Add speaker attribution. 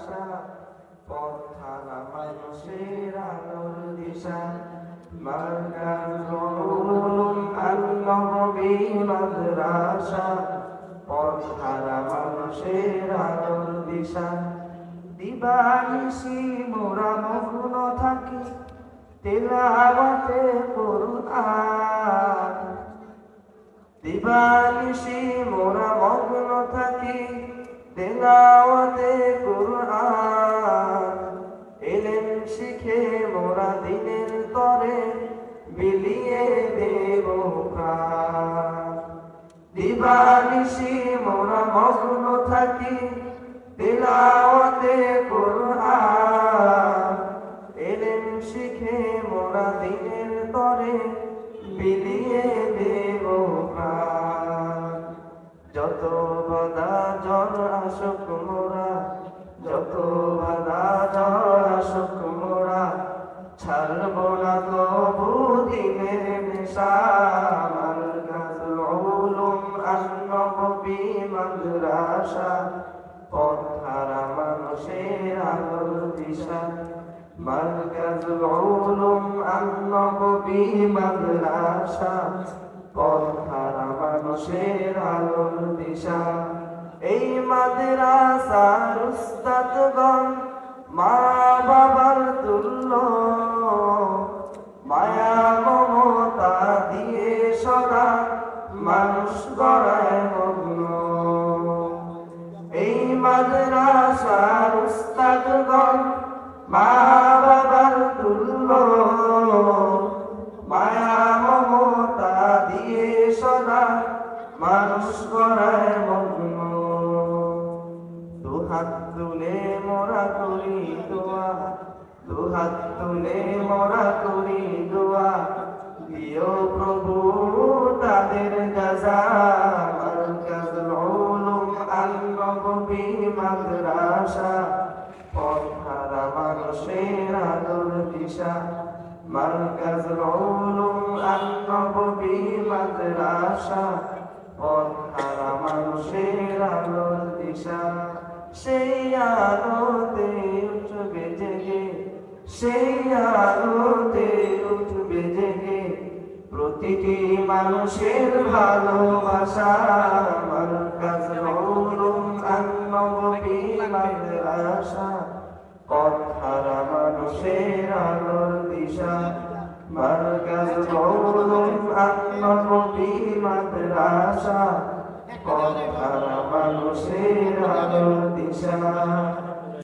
Speaker 1: আশা পথারা মানুষের আলোর দিশা মাদ্রাসা পথারা মানুষের আলোর দিশা দিবানিশি মোরা মগ্ন থাকি তেলাওয়াতে কোরআন দিবানিশি মোরা মগ্ন থাকি তেলাওয়াতে কোরআন এলেন শিখে মোরা দিনের তরে বিলিয়ে দেব দিবানিশি মোরা মগ্ন থাকি, তেলাওয়াতে কোরআন এলেন শিখে মোরা দিনের তরে বিলিয়ে দেব মাদ্রাসা পথহারা মানুষের আলোর দিশা। মার্কাজুল উলুম আন-নববী মাদ্রাসা পথহারা মানুষের আলোর দিশা। এই মাদ্রাসার উস্তাদগণ মা বাবার তুল্য মগ্ন। এই মাদ্রাসার উস্তাদগণ মা বাবার তুল্য। মায়া, মমতা দিয়ে সদা মানুষ গড়ায় মগ্ন। দুহাত তুলে মোরা করি দোয়া, দুহাত তুলে মোরা করি দোয়া। প্রভু তাদের দিশা। সেই আলোতে উঠবে জেগে সেই প্রতিটি মানুষের ভালোবাসা মার্কাজুল উলুম আন-নববী মাদ্রাসা কথার মানুষের আলোর দিশা। মার্কাজুল উলুম আন-নববী মাদ্রাসা কথার মানুষের আলোর দিশা।